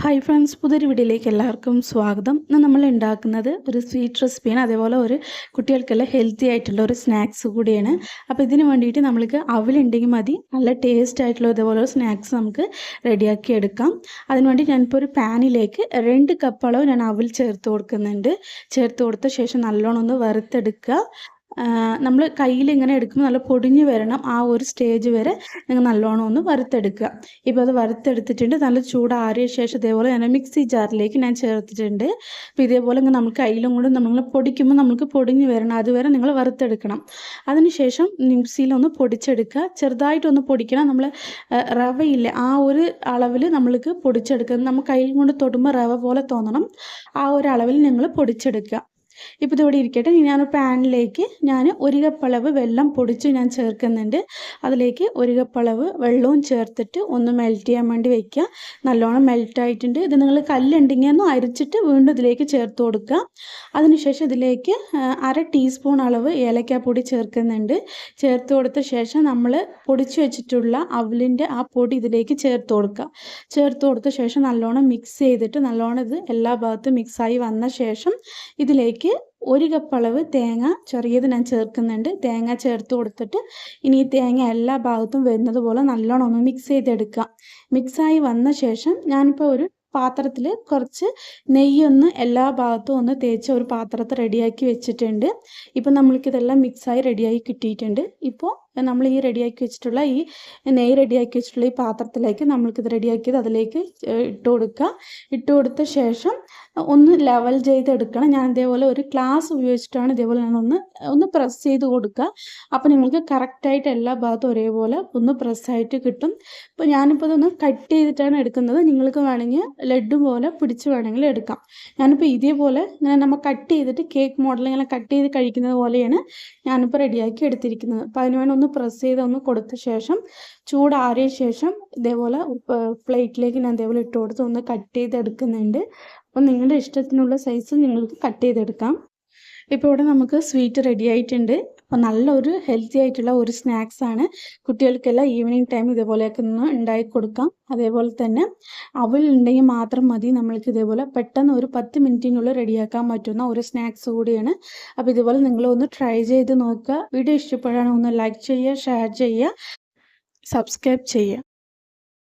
Hi friends പുതിയൊരു വീഡിയോയിലേക്ക് എല്ലാവർക്കും സ്വാഗതം. ഇന്ന് നമ്മൾ ഉണ്ടാക്കുന്നത് ഒരു സ്വീറ്റ് റെസിപ്പിയാണ് അതേപോലെ ഒരു കുട്ടികൾക്കെല്ലാം ഹെൽത്തി ആയിട്ടുള്ള ഒരു സ്നാക്സ് കൂടിയാണ്. അപ്പോൾ ഇതിന് വേണ്ടിയിട്ട് നമ്മൾക്ക് അവലുണ്ടെങ്കിൽ മതി. നല്ല ടേസ്റ്റ് ആയിട്ടുള്ള ഇതേപോലെ ഒരു സ്നാക്സ് നമുക്ക് റെഡിയാക്കി എടുക്കാം. അതിനുവേണ്ടി ഞാനിപ്പോൾ ഒരു പാനിലേക്ക് രണ്ട് കപ്പ് അളവ് ഞാൻ അവൽ ചേർത്ത് കൊടുക്കുന്നുണ്ട്. ചേർത്ത് കൊടുത്ത ശേഷം നല്ലോണം ഒന്ന് വറുത്തെടുക്കുക. നമ്മൾ കയ്യിൽ ഇങ്ങനെ എടുക്കുമ്പോൾ നല്ല പൊടിഞ്ഞു വരണം ആ ഒരു സ്റ്റേജ് വരെ നിങ്ങൾ നല്ലോണം ഒന്ന് വറുത്തെടുക്കുക. ഇപ്പോൾ അത് വറുത്തെടുത്തിട്ടുണ്ട്. നല്ല ചൂടാറിയ ശേഷം ഇതേപോലെ ഞാൻ മിക്സി ജാറിലേക്ക് ഞാൻ ചേർത്തിട്ടുണ്ട്. അപ്പോൾ ഇതേപോലെ ഇങ്ങനെ നമ്മൾ കയ്യിലും കൂടെ നമ്മൾ പൊടിക്കുമ്പോൾ നമുക്ക് പൊടിഞ്ഞു വരണം. അതുവരെ നിങ്ങൾ വറുത്തെടുക്കണം. അതിനുശേഷം മിക്സിയിലൊന്ന് പൊടിച്ചെടുക്കുക. ചെറുതായിട്ടൊന്ന് പൊടിക്കണം. നമ്മൾ റവയില്ല ആ ഒരു അളവിൽ നമ്മൾക്ക് പൊടിച്ചെടുക്കുക. നമ്മൾ കയ്യിൽ കൊണ്ട് തൊടുമ്പോൾ റവ പോലെ തോന്നണം. ആ ഒരു അളവിൽ നിങ്ങൾ പൊടിച്ചെടുക്കുക. ഇപ്പോൾ ഇതിവിടെ ഇരിക്കട്ടെ. ഞാൻ പാനിലേക്ക് ഞാൻ ഒരു കപ്പളവ് വെള്ളം പൊടിച്ച് ഞാൻ ചേർക്കുന്നുണ്ട്. അതിലേക്ക് ഒരു കപ്പളവ് വെള്ളവും ചേർത്തിട്ട് ഒന്ന് മെൽറ്റ് ചെയ്യാൻ വേണ്ടി വയ്ക്കുക നല്ലോണം മെൽറ്റ് ആയിട്ടുണ്ട്. ഇത് നിങ്ങൾ കല്ലുണ്ടെങ്കിൽ ഒന്ന് അരിച്ചിട്ട് വീണ്ടും ഇതിലേക്ക് ചേർത്ത് കൊടുക്കുക. അതിനുശേഷം ഇതിലേക്ക് അര ടീസ്പൂൺ അളവ് ഏലക്കാപ്പൊടി ചേർക്കുന്നുണ്ട്. ചേർത്ത് കൊടുത്ത ശേഷം നമ്മൾ പൊടിച്ച് വെച്ചിട്ടുള്ള അവലിന്റെ ആ പൊടി ഇതിലേക്ക് ചേർത്ത് കൊടുക്കുക. ചേർത്ത് കൊടുത്ത ശേഷം നല്ലോണം മിക്സ് ചെയ്തിട്ട് നല്ലോണം ഇത് എല്ലാ ഭാഗത്തും മിക്സായി വന്ന ശേഷം ഇതിലേക്ക് ഒരു കപ്പ് അളവ് തേങ്ങ ചെറിയത് ഞാൻ ചേർക്കുന്നുണ്ട്. തേങ്ങ ചേർത്ത് കൊടുത്തിട്ട് ഇനി ഈ തേങ്ങ എല്ലാ ഭാഗത്തും വരുന്നത് പോലെ നല്ലോണം ഒന്ന് മിക്സ് ചെയ്തെടുക്കാം മിക്സായി വന്ന ശേഷം ഞാനിപ്പോൾ ഒരു പാത്രത്തിൽ കുറച്ച് നെയ്യൊന്ന് എല്ലാ ഭാഗത്തും ഒന്ന് തേച്ച് ഒരു പാത്രത്തെ റെഡിയാക്കി വെച്ചിട്ടുണ്ട്. ഇപ്പം നമ്മൾക്കിതെല്ലാം മിക്സായി റെഡിയായി കിട്ടിയിട്ടുണ്ട്. ഇപ്പോൾ നമ്മൾ ഈ റെഡിയാക്കി വെച്ചിട്ടുള്ള ഈ നെയ്യ് റെഡിയാക്കി വെച്ചിട്ടുള്ള ഈ പാത്രത്തിലേക്ക് നമ്മൾക്കിത് റെഡിയാക്കിയത് അതിലേക്ക് ഇട്ട് കൊടുക്കുക. ഇട്ട് കൊടുത്ത ശേഷം ഒന്ന് ലെവൽ ചെയ്തെടുക്കണം. ഞാൻ ഇതേപോലെ ഒരു ക്ലാസ് ഉപയോഗിച്ചിട്ടാണ് ഇതേപോലെ ഞാൻ ഒന്ന് ഒന്ന് പ്രസ് ചെയ്ത് കൊടുക്കുക. അപ്പോൾ നിങ്ങൾക്ക് കറക്റ്റായിട്ട് എല്ലാ ഭാഗത്തും ഒരേപോലെ ഒന്ന് പ്രസ്സായിട്ട് കിട്ടും. ഇപ്പോൾ ഞാനിപ്പോൾ ഇതൊന്ന് കട്ട് ചെയ്തിട്ടാണ് എടുക്കുന്നത്. നിങ്ങൾക്ക് വേണമെങ്കിൽ ലഡ്ഡു പോലെ പിടിച്ച് വേണമെങ്കിൽ എടുക്കാം. ഞാനിപ്പോൾ ഇതേപോലെ ഇങ്ങനെ നമ്മൾ കട്ട് ചെയ്തിട്ട് കേക്ക് മോഡൽ ഇങ്ങനെ കട്ട് ചെയ്ത് കഴിക്കുന്നത് പോലെയാണ് ഞാനിപ്പോൾ റെഡിയാക്കി എടുത്തിരിക്കുന്നത്. അപ്പോൾ അതിന് വേണ്ടി ഒന്ന് പ്രസ് ചെയ്ത് ഒന്ന് കൊടുത്ത ശേഷം ചൂടാറിയ ശേഷം ഇതേപോലെ പ്ലേറ്റിലേക്ക് ഞാൻ ഇതേപോലെ ഇട്ട് കൊടുത്ത് ഒന്ന് കട്ട് ചെയ്തെടുക്കുന്നുണ്ട്. അപ്പോൾ നിങ്ങളുടെ ഇഷ്ടത്തിനുള്ള സൈസ് നിങ്ങൾക്ക് കട്ട് ചെയ്തെടുക്കാം. ഇപ്പോൾ ഇവിടെ നമുക്ക് സ്വീറ്റ് റെഡി ആയിട്ടുണ്ട്. അപ്പോൾ നല്ലൊരു ഹെൽത്തി ആയിട്ടുള്ള ഒരു സ്നാക്സ് ആണ്. കുട്ടികൾക്കെല്ലാം ഈവനിങ് ടൈം ഇതേപോലെയൊക്കെ ഒന്ന് ഉണ്ടാക്കി കൊടുക്കാം. അതേപോലെ തന്നെ അവൽ ഉണ്ടെങ്കിൽ മാത്രം മതി. നമ്മൾക്ക് ഇതേപോലെ പെട്ടെന്ന് ഒരു പത്ത് മിനിറ്റിനുള്ളിൽ റെഡിയാക്കാൻ പറ്റുന്ന ഒരു സ്നാക്സ് കൂടിയാണ്. അപ്പോൾ ഇതുപോലെ നിങ്ങൾ ഒന്ന് ട്രൈ ചെയ്ത് നോക്കുക. വീഡിയോ ഇഷ്ടപ്പെടുകയാണെങ്കിൽ ഒന്ന് ലൈക്ക് ചെയ്യുക ഷെയർ ചെയ്യുക സബ്സ്ക്രൈബ് ചെയ്യുക.